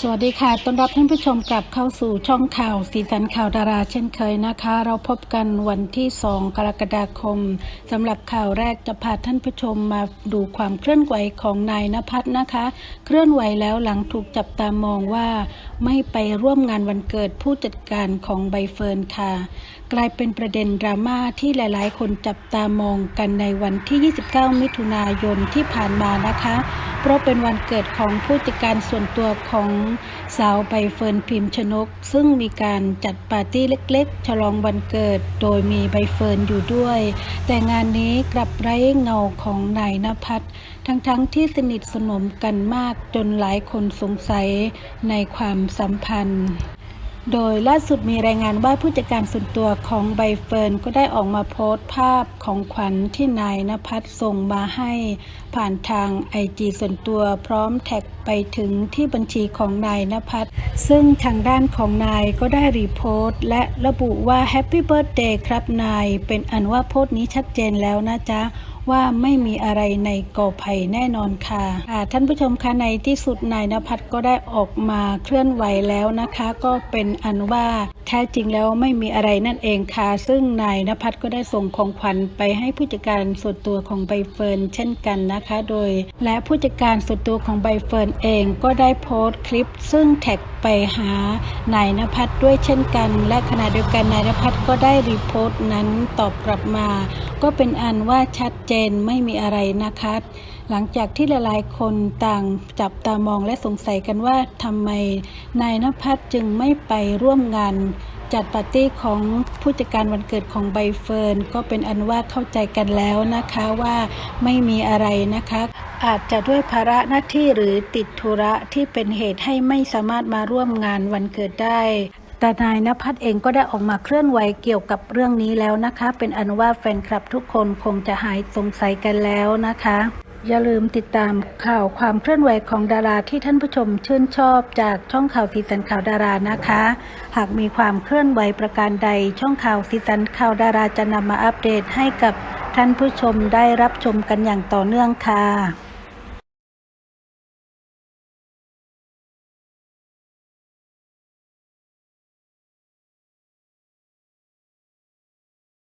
สวัสดีค่ะ ต้อนรับท่านผู้ชมกลับเข้าสู่ช่องข่าวสีสันข่าวดาราเช่นเคยนะคะ เราพบกันวันที่ 2 กรกฎาคมสำหรับข่าวแรกจะพาท่านผู้ชมมาดูความเคลื่อนไหวของนายนภัสนะคะ เคลื่อนไหวแล้วหลังถูกจับตามองว่า ไม่ไปร่วมงานวันเกิดผู้จัดการของใบเฟิร์นค่ะ กลายเป็นประเด็นดราม่าที่หลาย ๆ คนจับตามองกันในวันที่ 29 มิถุนายนที่ผ่านมานะคะ เพราะเป็นวันเกิดของผู้จัดการส่วนตัวของสาวใบเฟิร์นพิมพ์ชนก ซึ่งมีการจัดปาร์ตี้เล็กๆ ฉลองวันเกิด โดยมีใบเฟิร์นอยู่ด้วย แต่งานนี้กลับไร้เงาของนายนภัสทั้งๆที่สนิทสนมกันมากจนหลายคนสงสัยในความสัมพันธ์โดยล่าสุดมีรายงานว่าผู้จัดการส่วนตัวของใบเฟิร์นก็ได้ออกมาโพสต์ภาพของขวัญที่นายนภัสส่งมาให้ ผ่านทางไอจีส่วนตัวพร้อมแท็ก ไปถึงที่บัญชีของนายนภัสซึ่งทางด้านของนายก็ได้รีโพสต์และระบุว่าแฮปปี้เบิร์ดเดย์ครับนาย เป็นอันว่าโพสต์นี้ชัดเจนแล้วนะจ๊ะ ว่าไม่มีอะไรในกอไผ่แน่นอนค่ะอ่าท่านผู้ชมคะในที่สุดนายนภัสก็ได้ออกมาเคลื่อนไหวแล้วนะคะ ก็เป็นอันว่าแท้จริงแล้วไม่มีอะไรนั่นเองค่ะ ซึ่งนายนภัสก็ได้ส่งของขวัญไปให้ผู้จัดการส่วนตัวของใบเฟิร์นเช่นกันนะคะ โดย และผู้จัดการส่วนตัวของใบเฟิร์นเองก็ได้โพสต์คลิป ซึ่งแท็กไปหานายนภัสด้วยเช่นกัน และขณะเดียวกันนายนภัสก็ได้รีโพสต์นั้นตอบกลับมา ก็เป็นอันว่าชัดเจนนไม่มีอะไรนะคะ หลังจากที่หลายๆ คนต่างจับตามองและสงสัยกันว่าทำไมนายนภัสจึงไม่ไปร่วมงานจัดปาร์ตี้ของผู้จัดการวันเกิดของใบเฟิร์นก็เป็นอันว่าเข้าใจกันแล้วนะคะว่าไม่มีอะไรนะคะ อาจจะด้วยภาระหน้าที่หรือติดธุระที่เป็นเหตุให้ไม่สามารถมาร่วมงานวันเกิดได้ แต่นายนภัสเองก็ได้ออกมาเคลื่อนไหวเกี่ยวกับเรื่องนี้แล้วนะคะ เป็นอันว่าแฟนคลับทุกคนคงจะหายสงสัยกันแล้วนะคะ อย่าลืมติดตามข่าวความเคลื่อนไหวของดาราที่ท่านผู้ชมชื่นชอบจากช่องข่าวสีสันข่าวดารานะคะ หากมีความเคลื่อนไหวประการใด ช่องข่าวสีสันข่าวดาราจะนำมาอัปเดตให้กับท่านผู้ชมได้รับชมกันอย่างต่อเนื่องค่ะ